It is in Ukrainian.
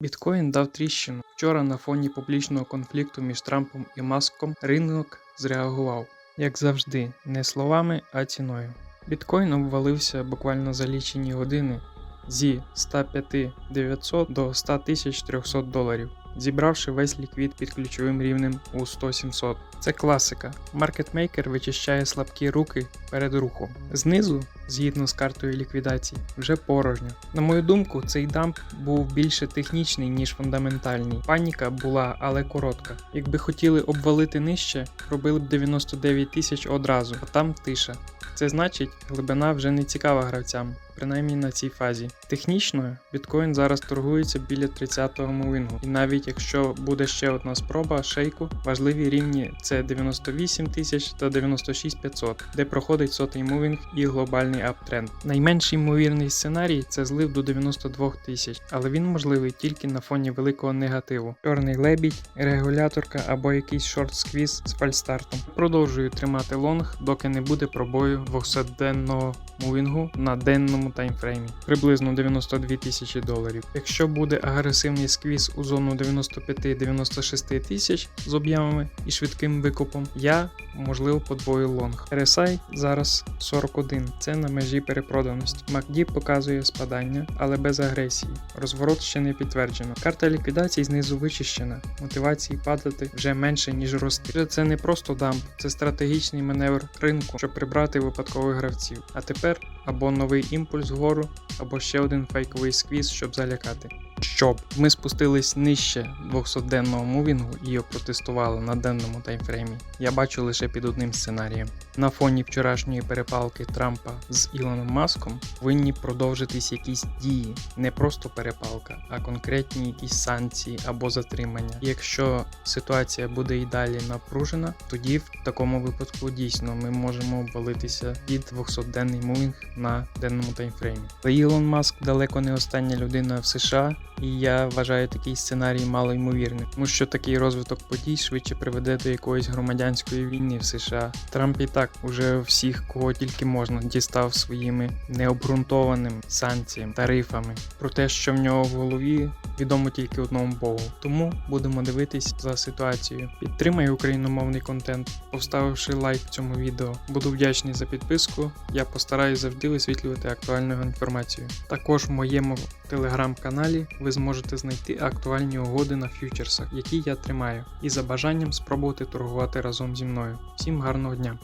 Біткоін дав тріщину. Вчора на фоні публічного конфлікту між Трампом і Маском ринок зреагував. Як завжди, не словами, а ціною. Біткоін обвалився буквально за лічені години зі 105 900 до 100 300 доларів, зібравши весь ліквід під ключовим рівнем у 100-700. Це класика. Маркетмейкер вичищає слабкі руки перед рухом. Знизу, згідно з картою ліквідації, вже порожньо. На мою думку, цей дамп був більше технічний, ніж фундаментальний. Паніка була, але коротка. Якби хотіли обвалити нижче, робили б 99 тисяч одразу, а там тиша. Це значить, глибина вже не цікава гравцям, принаймні на цій фазі. Технічно, біткоін зараз торгується біля 30-го мувінгу, і навіть якщо буде ще одна спроба шейку, важливі рівні це 98 тисяч та 96 500, де проходить сотий мувінг і глобальний аптренд. Найменший ймовірний сценарій це злив до 92 тисяч, але він можливий тільки на фоні великого негативу. Чорний лебідь, регуляторка або якийсь шорт-сквіз з фальстартом. Продовжую тримати лонг, доки не буде пробою 200-денного мувінгу на денному таймфреймі, приблизно 92 тисячі доларів. Якщо буде агресивний сквіз у зону 95-96 тисяч з об'ємами і швидким викупом, я можливо подвою лонг. RSI зараз 41, це на межі перепроданості. MACD показує спадання, але без агресії. Розворот ще не підтверджено. Карта ліквідації знизу вичищена, мотивації падати вже менше, ніж рости. Це не просто дамп, це стратегічний маневр ринку, щоб прибрати випадкових гравців. А тепер або новий імпульс вгору, або ще один фейковий сквіз, щоб залякати. Щоб ми спустились нижче 200-денного мувінгу і його протестували на денному таймфреймі, я бачу лише під одним сценарієм. На фоні вчорашньої перепалки Трампа з Ілоном Маском повинні продовжитись якісь дії, не просто перепалка, а конкретні якісь санкції або затримання. І якщо ситуація буде і далі напружена, тоді в такому випадку дійсно ми можемо обвалитися під 200-денний мувінг на денному таймфреймі. Але Ілон Маск далеко не остання людина в США. І я вважаю такий сценарій малоймовірним, тому що такий розвиток подій швидше приведе до якоїсь громадянської війни в США. Трамп і так уже всіх, кого тільки можна, дістав своїми необґрунтованими санкціями, тарифами. Про те, що в нього в голові, відомо тільки одному богу. Тому будемо дивитись за ситуацією. Підтримай україномовний контент, поставивши лайк цьому відео. Буду вдячний за підписку. Я постараюсь завжди висвітлювати актуальну інформацію. Також в моєму телеграм-каналі ви зможете знайти актуальні угоди на фьючерсах, які я тримаю, і за бажанням спробувати торгувати разом зі мною. Всім гарного дня!